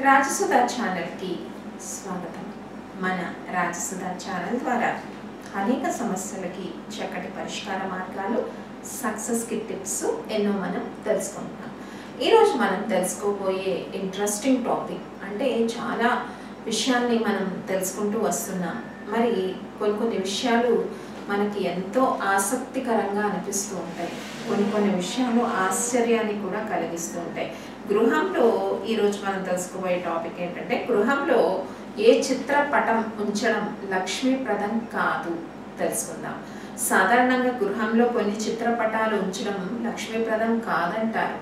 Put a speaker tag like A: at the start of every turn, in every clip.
A: రాజసుధ ఛానల్కి స్వాగతం. మన రాజసుధ ఛానల్ ద్వారా అనేక సమస్యలకి చక్కటి పరిష్కార మార్గాలు సక్సెస్కి టిప్స్ ఎన్నో మనం తెలుసుకుంటున్నాం. ఈరోజు మనం తెలుసుకోబోయే ఇంట్రెస్టింగ్ టాపిక్ అంటే చాలా విషయాల్ని మనం తెలుసుకుంటూ వస్తున్నాం. మరి కొన్ని కొన్ని విషయాలు మనకి ఎంతో ఆసక్తికరంగా అనిపిస్తూ ఉంటాయి. కొన్ని కొన్ని విషయాలు ఆశ్చర్యాన్ని కూడా కలిగిస్తూ ఉంటాయి. గృహంలో ఈరోజు మనం తెలుసుకోబోయే టాపిక్ ఏంటంటే గృహంలో ఏ చిత్రపటం ఉంచడం లక్ష్మీప్రదం కాదు తెలుసుకుందాం. సాధారణంగా గృహంలో కొన్ని చిత్రపటాలు ఉంచడం లక్ష్మీప్రదం కాదంటారు.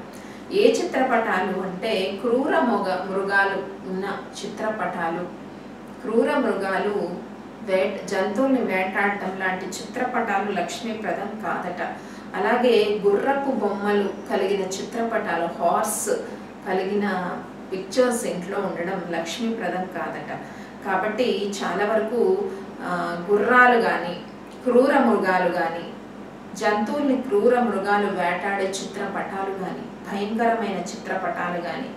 A: ఏ చిత్రపటాలు అంటే క్రూర మృగ మృగాలు ఉన్న చిత్రపటాలు. క్రూర మృగాలు వేట జంతువుల్ని వేటాడటం లాంటి చిత్రపటాలు లక్ష్మీప్రదం కాదట. అలాగే గుర్రపు బొమ్మలు కలిగిన చిత్రపటాలు హార్స్ కలిగిన పిక్చర్స్ ఇంట్లో ఉండడం లక్ష్మీప్రదం కాదట. కాబట్టి చాలా వరకు గుర్రాలు కానీ క్రూర మృగాలు కానీ జంతువుల్ని క్రూర మృగాలు వేటాడే చిత్రపటాలు కానీ భయంకరమైన చిత్రపటాలు కానీ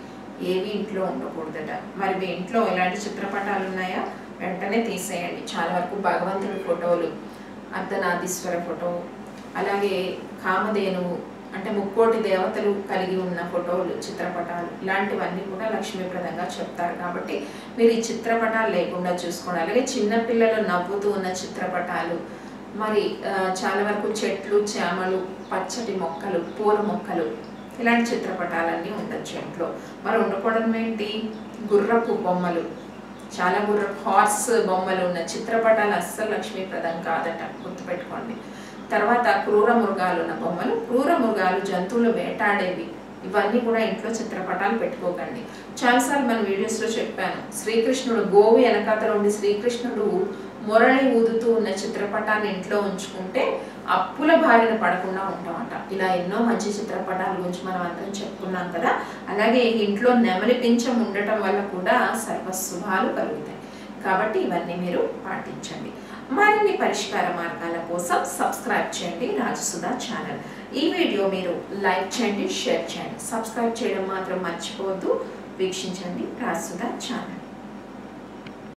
A: ఏవి ఇంట్లో ఉండకూడదట. మరి మీ ఇంట్లో ఎలాంటి చిత్రపటాలు ఉన్నాయా? వెంటనే తీసేయండి. చాలా వరకు భగవంతుడి ఫోటోలు అర్ధనాదీశ్వర ఫోటో అలాగే కామధేనువు అంటే ముక్కోటి దేవతలు కలిగి ఉన్న ఫోటోలు చిత్రపటాలు ఇలాంటివన్నీ కూడా లక్ష్మీప్రదంగా చెప్తారు. కాబట్టి మీరు ఈ చిత్రపటాలు లేకుండా చూసుకోండి. అలాగే చిన్నపిల్లలు నవ్వుతూ ఉన్న చిత్రపటాలు మరి చాలా వరకు చెట్లు చేమలు పచ్చటి మొక్కలు పూల మొక్కలు ఇలాంటి చిత్రపటాలన్నీ ఉండొచ్చు ఇంట్లో. మరి ఉండకూడదు ఏంటి? గుర్రపు బొమ్మలు. చాలా గుర్రపు హార్స్ బొమ్మలు ఉన్న చిత్రపటాలు అస్సలు లక్ష్మీప్రదం కాదట గుర్తుపెట్టుకోండి. తర్వాత క్రూర మృగాలు ఉన్న బొమ్మలు క్రూర మృగాలు జంతువులు వేటాడేవి. ఇవన్నీ కూడా ఇంట్లో చిత్రపటాలు పెట్టుకోకండి. చాలాసార్లు మన వీడియోస్లో చెప్పాను శ్రీకృష్ణుడు గోవు వెనకాతల ఉండి శ్రీకృష్ణుడు మురళి ఊదుతూ ఉన్న చిత్రపటాన్ని ఇంట్లో ఉంచుకుంటే అప్పుల బారిన పడకుండా ఉంటామంట. ఇలా ఎన్నో మంచి చిత్రపటాల గురించి మనం అందరం చెప్పుకున్నాం కదా. అలాగే ఇంట్లో నెమలి పింఛం ఉండటం వల్ల కూడా సర్వశుభాలు కలుగుతాయి. కాబట్టి ఇవన్నీ మీరు పాటించండి. మరిన్ని పరిష్కార మార్గాల కోసం సబ్స్క్రైబ్ చేయండి రాజసుధా ఛానల్. ఈ వీడియో మీరు లైక్ చేయండి షేర్ చేయండి. సబ్స్క్రైబ్ చేయడం మాత్రం మర్చిపోవద్దు. వీక్షించండి రాజసుధా ఛానల్.